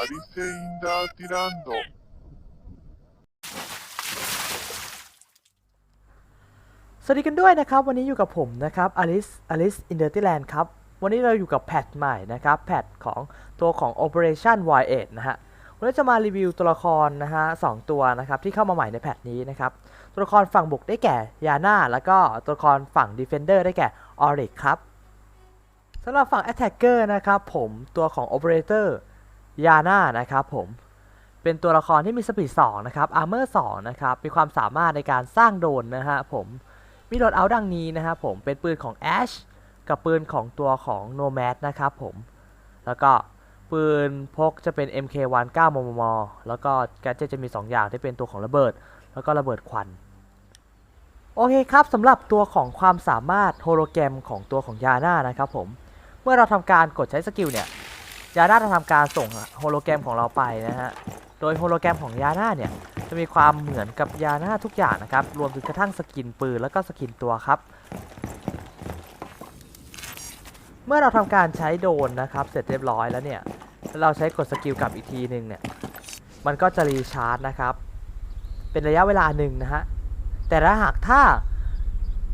Alice inda tirando. ๆ สวัสดีกันด้วยนะครับ วันนี้อยู่กับผมนะครับอลิซ Alice Alice in the Land ครับ วันนี้เราอยู่กับแพทใหม่นะครับ แพทของตัวของ Operation Y8 นะฮะ วันนี้จะมารีวิวตัวละครนะฮะสองตัวนะครับ ที่เข้ามาใหม่ในแพทนี้นะครับ ตัวละครฝั่งบุกได้แก่ยาน่าแล้วก็ตัวละครฝั่ง Defender ได้แก่ออริกครับสำหรับฝั่ง Attacker นะครับผมตัวของ Operator ยาน่านะครับผมเป็นตัวละครที่มีสปีด2นะครับอาร์เมอร์2นะครับมีความสามารถในการสร้างโดนนะฮะผมมีโหลดเอาท์ดังนี้นะครับผมเป็นปืนของ Ash กับปืนของตัวของ Nomad นะครับผมแล้วก็ปืนพกจะเป็น MK1 9มม แล้วก็แกจจะมี 2 อย่างที่เป็นตัวของระเบิด แล้วก็ระเบิดควัน โอเคครับสำหรับตัวของความสามารถโฮโลแกรมของตัวของยาน่านะครับผม เมื่อเราทำการกดใช้สกิลเนี่ย ยาน่าจะทำการส่งโฮโลแกรมของเราไปนะฮะ โดยโฮโลแกรมของยาน่าเนี่ยจะมีความเหมือนกับยาน่าทุกอย่างนะครับ รวมถึงกระทั่งสกินปืนแล้วก็สกินตัวครับ เมื่อเราทำการใช้โดนนะครับ เสร็จเรียบร้อยแล้วเนี่ย เราใช้กดสกิลกลับอีกทีหนึ่งเนี่ย มันก็จะรีชาร์จนะครับ เป็นระยะเวลาหนึ่งนะฮะ แต่ถ้าหากถ้า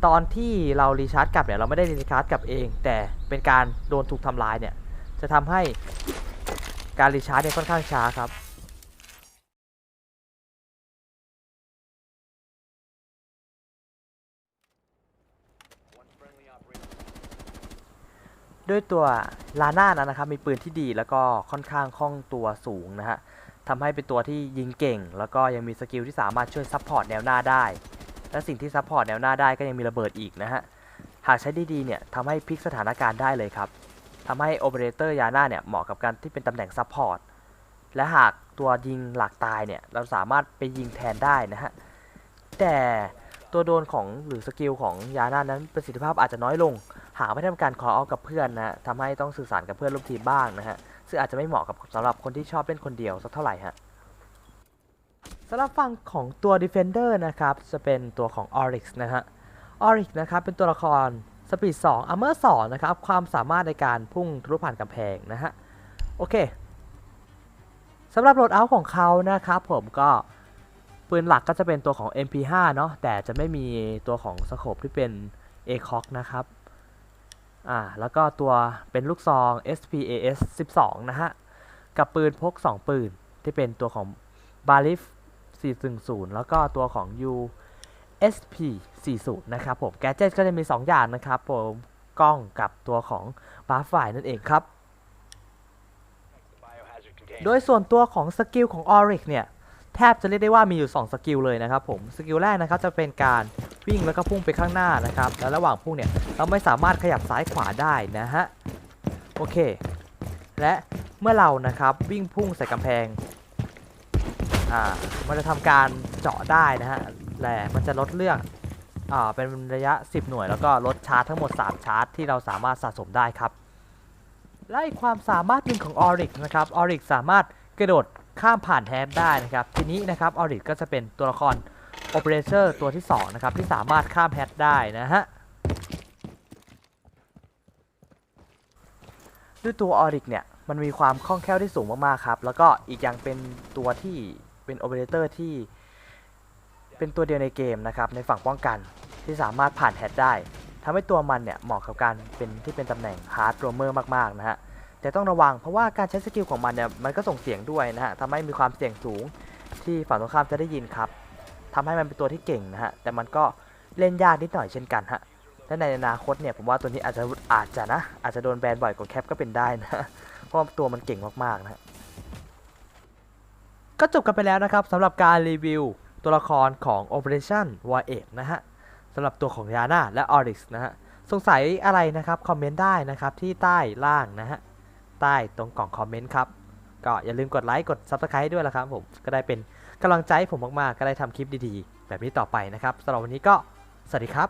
ตอนที่เรารีชาร์จกลับเนี่ยเราไม่ได้รีชาร์จกลับเอง แต่เป็นการโดนถูกทำลายเนี่ย จะทำให้การรีชาร์จเนี่ยค่อนข้างช้าครับด้วยตัวลาน่านั้นนะครับมีปืนที่ดีแล้วก็ค่อนข้างคล่องตัวสูงนะฮะทำให้เป็นตัวที่ยิงเก่ง แล้วก็ยังมีสกิลที่สามารถช่วยซัพพอร์ตแนวหน้าได้ และสิ่งที่ซัพพอร์ตแนวหน้าได้ก็ยังมีระเบิดอีกนะฮะหากใช้ดีๆเนี่ยทำให้พลิกสถานการณ์ได้เลยครับ ทำให้โอเปอเรเตอร์ยาน่าเนี่ยเหมาะกับการที่เป็นตำแหน่งซัพพอร์ตและหากตัวยิงหลักตายเนี่ยเราสามารถไปยิงแทนได้นะฮะแต่ตัวโดนของหรือสกิลของยาน่านั้นประสิทธิภาพอาจจะน้อยลง หากไม่ทำการคอเอากับเพื่อนนะฮะทำให้ต้องสื่อสารกับเพื่อนร่วมทีมบ้างนะฮะซึ่งอาจจะไม่เหมาะกับสำหรับคนที่ชอบเล่นคนเดียวสักเท่าไหร่ฮะสำหรับฝั่งของตัว Defender นะครับจะเป็นตัวของ Oryx นะฮะ Oryx นะครับเป็นตัวละคร Speed 2 Armor 2นะครับ ความสามารถในการพุ่งทะลุผ่านกำแพงนะฮะ โอเคสำหรับโหลดเอาท์ของเขานะครับผมก็ปืนหลักก็จะเป็นตัวของ MP5 เนาะแต่จะไม่มีตัวของสโคปที่เป็น ACOG นะครับ อ่า แล้วก็ตัวเป็นลูกซอง SPAS 12 นะฮะ กับปืนพก 2 ปืนที่เป็นตัวของ b a l i f 410 แล้วก็ตัวของ U SP40 นะครับผม แกจ e t ก็จะมี 2 อย่างนะครับผมกล้องกับตัวของบาร์ฝ่ายนั่นเองครับ โดยส่วนตัวของสกิลของ Auric เนี่ย แทบจะเรียกได้ว่ามีอยู่ 2 สกิลเลยนะครับผม สกิลแรกนะครับจะเป็นการวิ่งแล้วก็พุ่งไปข้างหน้านะครับ แล้วระหว่างพุ่งเนี่ยเราไม่สามารถขยับซ้ายขวาได้นะฮะ โอเค และเมื่อเรานะครับวิ่งพุ่งใส่กำแพง อ่า มันจะทำการเจาะได้นะฮะ แต่มันจะลดเรื่องอ่าเป็นระยะ 10 หน่วย แล้วก็ลดชาร์จทั้งหมด 3 ชาร์จที่เราสามารถสะสมได้ครับ และอีกความสามารถหนึ่งของ Oryx นะครับ Oryx สามารถกระโดดข้ามผ่านแฮปได้นะครับ ทีนี้นะครับ Oryx ก็จะเป็นตัวละคร Operator ตัวที่ 2 นะครับ ที่สามารถข้ามแฮชได้นะฮะด้วยตัว Oryx เนี่ย มันมีความคล่องแคล่วที่สูงมาก ๆ ครับ แล้วก็อีกอย่างเป็นตัวที่เป็น Operator ที่ เป็นตัวเดียวในเกมนะครับในฝั่งป้องกันที่สามารถผ่านแฮชได้ทำให้ตัวมันเนี่ยเหมาะกับการเป็นที่เป็นตำแหน่ง Hard Roamer มากๆนะฮะแต่ต้องระวังเพราะว่าการใช้สกิลของมันเนี่ยมันก็ส่งเสียงด้วยนะฮะทำให้มีความเสี่ยงสูงที่ฝั่งตรงข้ามจะได้ยินครับทำให้มันเป็นตัวที่เก่งนะฮะแต่มันก็เล่นยากนิดหน่อยเช่นกันฮะและในอนาคตเนี่ยผมว่าตัวนี้อาจจะอาจจะนะอาจจะโดนแบนบ่อยกว่าแคปก็เป็นได้นะเพราะตัวมันเก่งมากๆนะฮะก็จบกันไปแล้วนะครับสำหรับการรีวิว ตัวละครของ Operation War 8นะฮะสำหรับตัวของยาน่าและ Oryx นะฮะสงสัยอะไรนะครับคอมเมนต์ได้นะครับที่ใต้ล่างนะฮะใต้ตรงกล่องคอมเมนต์ครับก็อย่าลืมกดไลค์กด Subscribe ด้วยละครับผมก็ได้เป็นกำลังใจให้ผมมากๆ ก็ได้ทำคลิปดีๆ แบบนี้ต่อไปนะครับสำหรับวันนี้ก็สวัสดีครับ